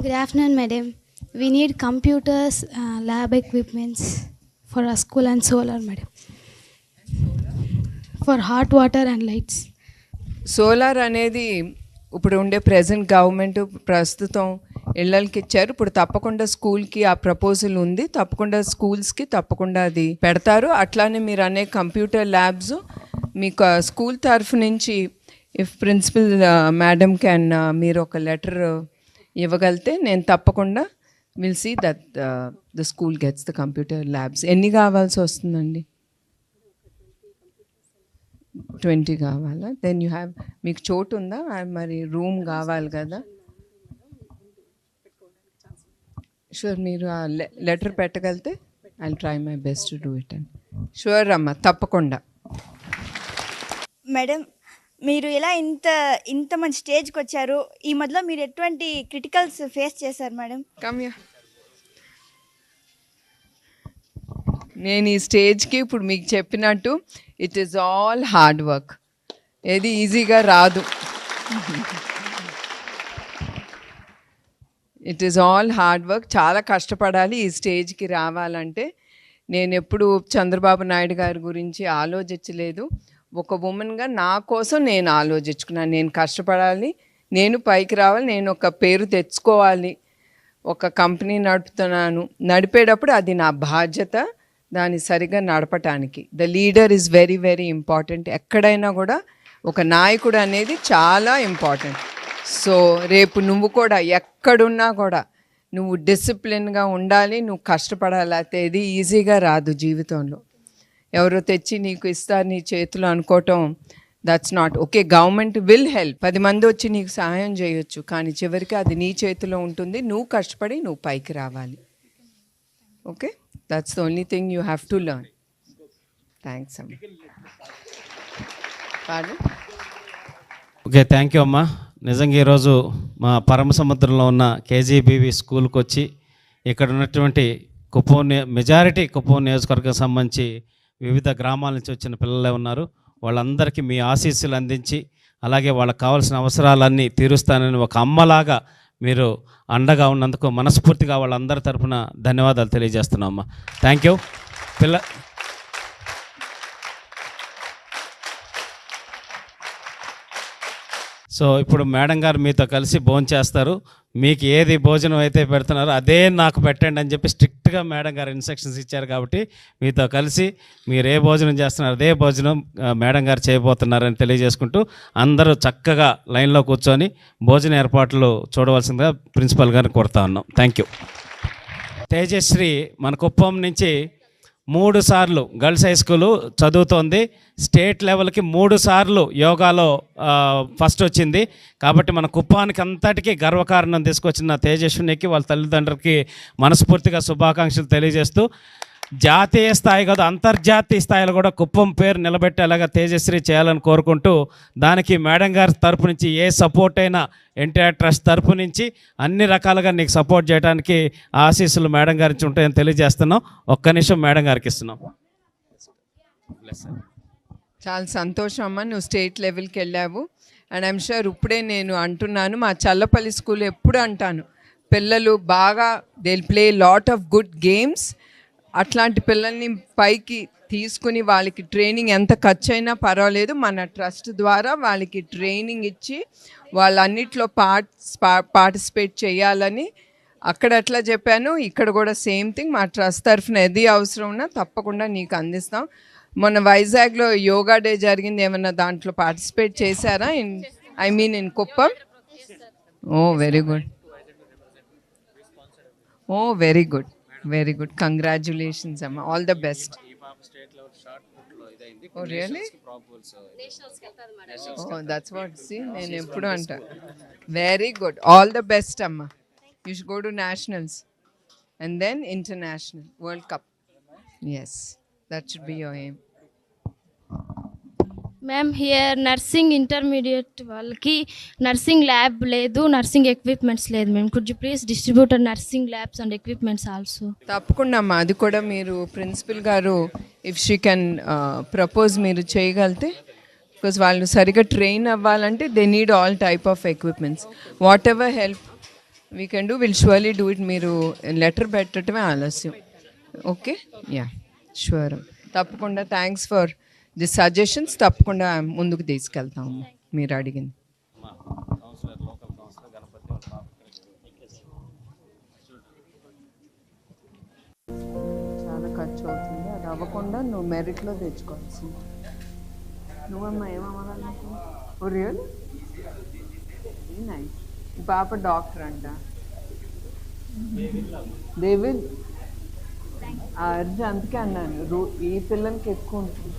Good afternoon, madam. We need computers, uh, lab equipments for our school and solar, madam. For hot water and lights. Solar అనేది ఇప్పుడు ఉండే present government ప్రస్తుతం ఇళ్ళకి ఇచ్చారు ఇప్పుడు తప్పకుండా స్కూల్కి ఆ ప్రపోజల్ ఉంది తప్పకుండా స్కూల్స్కి తప్పకుండా అది పెడతారు అట్లానే మీరు అనే కంప్యూటర్ ల్యాబ్స్ మీకు ఆ స్కూల్ తరఫు నుంచి ఇఫ్ ప్రిన్సిపల్ మేడం క్యాన్ మీరు ఒక లెటర్ ఇవ్వగలితే నేను తప్పకుండా will see that the school gets the computer labs ఎన్ని కావాల్సి వస్తుందండి? ట్వంటీ కావాలా? దెన్ యూ హ్యావ్ మీకు చోటు ఉందా? మరి రూమ్ కావాలి కదా? షూర్ మీరు ఆ letter పెట్టగలితే I try my best to do it and sure అమ్మ తప్పకుండా. మేడం మీరు ఎలా ఇంత ఇంత మంచి స్టేజ్కి వచ్చారు? ఈ మధ్యలో మీరు ఎటువంటి క్రిటికల్స్ ఫేస్ చేశారు మేడం? కమ్యా. నేను ఈ స్టేజ్కి ఇప్పుడు మీకు చెప్పినట్టు it is all hard work ఏది ఈజీగా రాదు. It is all hard work చాలా కష్టపడాలి ఈ స్టేజ్కి రావాలంటే. నేను ఎప్పుడు చంద్రబాబు నాయుడు గారి గురించి ఆలోచించలేదు. ఒక ఉమెన్గా నా కోసం నేను ఆలోచించుకున్నాను. నేను కష్టపడాలి నేను పైకి రావాలి నేను ఒక పేరు తెచ్చుకోవాలి. ఒక కంపెనీ నడుపుతున్నాను. నడిపేటప్పుడు అది నా బాధ్యత దాన్ని సరిగా నడపటానికి. The leader is very very important ఎక్కడైనా కూడా ఒక నాయకుడు అనేది చాలా ఇంపార్టెంట్ సో రేపు నువ్వు కూడా ఎక్కడున్నా కూడా నువ్వు డిసిప్లిన్గా ఉండాలి నువ్వు కష్టపడాలి అయితే ఇది ఈజీగా రాదు జీవితంలో. ఎవరో తెచ్చి నీకు ఇస్తారు నీ చేతిలో అనుకోవటం that's not okay government will help పది మంది వచ్చి నీకు సహాయం చేయొచ్చు కానీ చివరికి అది నీ చేతిలో ఉంటుంది. నువ్వు కష్టపడి నువ్వు పైకి రావాలి. Okay that's the only thing you have to learn thanks అమ్మ. ఓకే థ్యాంక్ యూ అమ్మా. నిజంగా ఈరోజు మా పరమ సముద్రంలో ఉన్న కేజీబీవి స్కూల్కి వచ్చి ఇక్కడ ఉన్నటువంటి కుప్పం మెజారిటీ కుప్పం నియోజకవర్గం సంబంధించి వివిధ గ్రామాల నుంచి వచ్చిన పిల్లలే ఉన్నారు. వాళ్ళందరికీ మీ ఆశీస్సులు అందించి అలాగే వాళ్ళకి కావాల్సిన అవసరాలన్నీ తీరుస్తానని ఒక అమ్మలాగా మీరు అండగా ఉన్నందుకు మనస్ఫూర్తిగా వాళ్ళందరి తరపున ధన్యవాదాలు తెలియజేస్తున్నాం అమ్మ థ్యాంక్ యూ పిల్ల సో ఇప్పుడు మేడం గారు మీతో కలిసి భోజనం చేస్తారు మీకు ఏది భోజనం అయితే పెడుతున్నారో అదే నాకు పెట్టండి అని చెప్పి స్ట్రిక్ట్గా మేడం గారు ఇన్స్ట్రక్షన్స్ ఇచ్చారు కాబట్టి మీతో కలిసి మీరు ఏ భోజనం చేస్తున్నారు అదే భోజనం మేడం గారు చేయబోతున్నారని తెలియజేసుకుంటూ అందరూ చక్కగా లైన్లో కూర్చొని భోజన ఏర్పాట్లు చూడవలసిందిగా ప్రిన్సిపల్ గారిని కోరుతా ఉన్నాం. థ్యాంక్ యూ తేజశ్రీ మన కుప్పం నుంచి మూడు సార్లు గర్ల్స్ హై స్కూలు చదువుతోంది. స్టేట్ లెవెల్కి మూడు సార్లు యోగాలో ఫస్ట్ వచ్చింది. కాబట్టి మన కుప్పానికి అంతటికీ గర్వకారణం తీసుకొచ్చిన తేజస్వినికి వాళ్ళ తల్లిదండ్రులకి మనస్ఫూర్తిగా శుభాకాంక్షలు తెలియజేస్తూ జాతీయ స్థాయి కాదు అంతర్జాతీయ స్థాయిలో కూడా కుప్పం పేరు నిలబెట్టేలాగా తేజశ్రీ చేయాలని కోరుకుంటూ దానికి మేడం గారి తరపు నుంచి ఏ సపోర్ట్ అయినా ఎన్టీఆర్ ట్రస్ట్ తరపు నుంచి అన్ని రకాలుగా నీకు సపోర్ట్ చేయడానికి ఆశీస్సులు మేడం గారి నుంచి ఉంటాయని తెలియజేస్తున్నాం. ఒక్క నిమిషం మేడం గారికి ఇస్తున్నాం. చాలా సంతోషం అమ్మ నువ్వు స్టేట్ లెవెల్కి వెళ్ళావు. అండ్ ఐమ్ షూర్ ఇప్పుడే నేను అంటున్నాను మా చల్లపల్లి స్కూల్ ఎప్పుడు అంటాను పిల్లలు బాగా they play lot of good games అట్లాంటి పిల్లల్ని పైకి తీసుకుని వాళ్ళకి ట్రైనింగ్ ఎంత ఖర్చు అయినా పర్వాలేదు. మన ట్రస్ట్ ద్వారా వాళ్ళకి ట్రైనింగ్ ఇచ్చి వాళ్ళన్నిట్లో పార్ట్ పార్టిసిపేట్ చేయాలని అక్కడ ఎట్లా చెప్పాను. ఇక్కడ కూడా సేమ్ థింగ్ మా ట్రస్ట్ తరఫున ఏది అవసరం ఉన్నా తప్పకుండా నీకు అందిస్తాం. మొన్న వైజాగ్లో యోగా డే జరిగింది. ఏమన్నా దాంట్లో పార్టిసిపేట్ చేశారా? In I mean in Kuppam? Oh very good. Oh very good. Very good congratulations అమ్మ all the best oh really oh that's what see నేను ఎప్పుడు అంటా. Very good all the best అమ్మ you should go to nationals and then international world cup yes that should be your aim ma'am here nursing intermediate వాళ్ళకి nursing lab లేదు nursing equipments లేదు ma'am could you please distributor nursing labs and equipments also తప్పకుండా అమ్మా అది కూడా మీరు principal గారు if she can propose మీరు చేయగలితే బికాస్ వాళ్ళు సరిగా ట్రైన్ అవ్వాలంటే they need all type of equipments whatever help we can do will surely do it మీరు లెటర్ పెట్టడమే ఆలస్యం. ఓకే యా షూర్ తప్పకుండా థ్యాంక్స్ ఫర్ ది సజెషన్స్ తప్పకుండా ముందుకు తీసుకెళ్తాము మీరు అడిగింది. చాలా ఖర్చు అవుతుంది. అది అవ్వకుండా నువ్వు మెరిట్లో తెచ్చుకోవాల్సింది. నువ్వమ్మా ఏమవ్వాలనుకో రియల్ నైస్ పాప డాక్టర్ అంట. దే విల్ అర్జు అందుకే అన్నాను. రూ ఈ పిల్లలకి ఎక్కువ ఉంటుంది?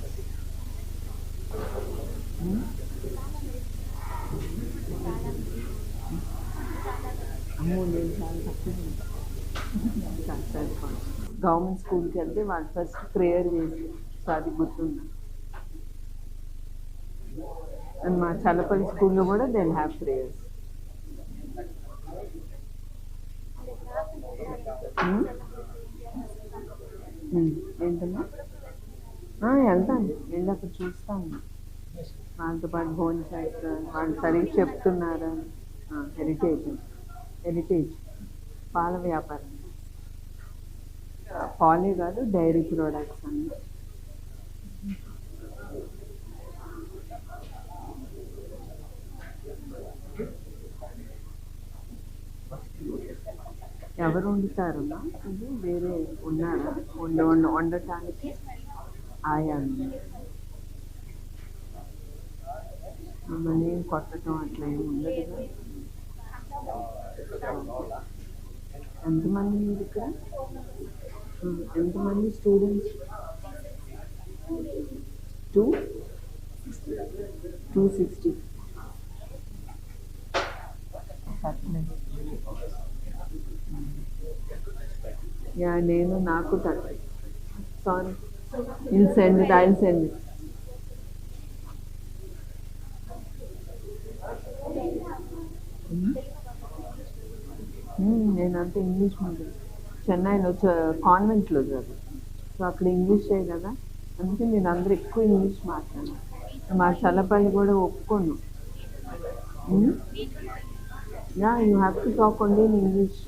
అమ్మో నేను చాలా తక్కువ గవర్నమెంట్ స్కూల్కి వెళ్తే వాళ్ళు ఫస్ట్ ప్రేయర్ చేసి సో అది అండ్ మా చల్లపల్లి స్కూల్లో కూడా దే హ్యావ్ ప్రేయర్స్ ఏంటమ్మా? వెళ్తాను. వెళ్ళి అక్కడ చూస్తాను. వాళ్ళతో పాటు భోజనం చేస్తారు వాళ్ళు సరిగ్గా చెప్తున్నారా? హెరిటేజ్ హెరిటేజ్ పాల వ్యాపారం. పాలే కాదు డైరీ ప్రోడక్ట్స్ అన్నీ. ఎవరు వండుతారమ్మా? ఇది వేరే ఉన్నారా? వండ వండటానికి ఆయా మళ్ళీ ఏం కొట్టడం అట్లా ఏమి ఉండదు ఎంతమంది మీరు ఇక్కడ? ఎంతమంది students two two sixty ya నేను నాకు thirty sorry in send it I send it నేనంతా ఇంగ్లీష్ మీడియం. చెన్నైలో కాన్వెంట్లో చదువు. సో అక్కడ ఇంగ్లీషే కదా? అందుకే నేను అందరూ ఎక్కువ ఇంగ్లీష్ మాట్లాడాను. మా చల్లపల్లి కూడా ఒప్పుకోను. Ya you have to talk only in English.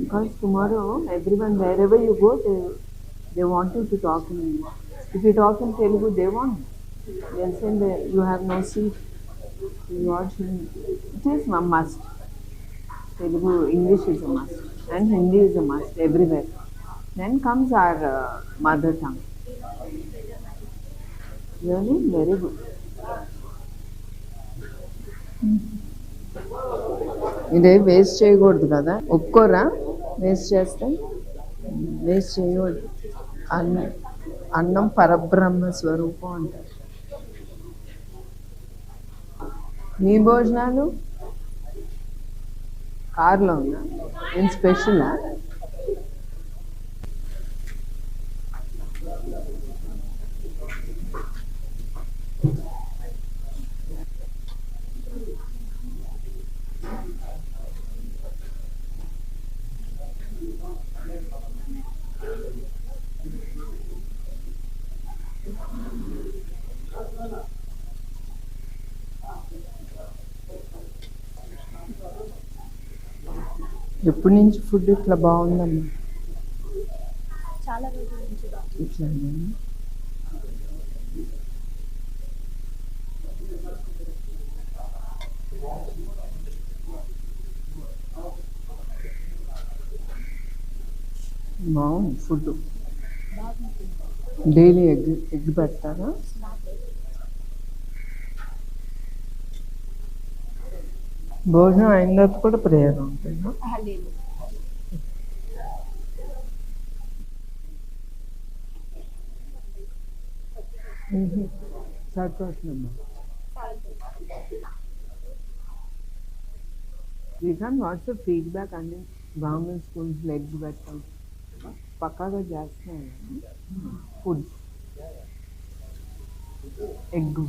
Because tomorrow everyone wherever you go they they want you to talk in English. If you talk in Telugu they want. They send you have no seat. Watch Telugu English is a must and Hindi is a must everywhere then comes our mother tongue really very good ఇదే waste చేయకూడదు కదా? ఒక్కోరా waste చేస్తే? Waste చేయకూడదు. అన్నం అన్నం పరబ్రహ్మ స్వరూపం అంటారు. మీ భోజనాలు? కార్లో ఉందా ఏం స్పెషలా ఎప్పటి నుంచి ఫుడ్ ఇట్లా బాగుందమ్మా చాలా రోజుల నుంచి ఇట్లా బాగుంది ఫుడ్. డైలీ ఎగ్ ఎగ్ పెడతారా? భోజనం అయిన తర్వాత కూడా ప్రేయర్ ఉంటుందా లేదు సరిపోతుందమ్మా వీ కాన్ వాట్స్ ఫీడ్బ్యాక్ అండి గవర్నమెంట్ స్కూల్స్ లెగ్స్ పెట్టాలి పక్కాగా చేస్తున్నాయి ఫుడ్ ఎగ్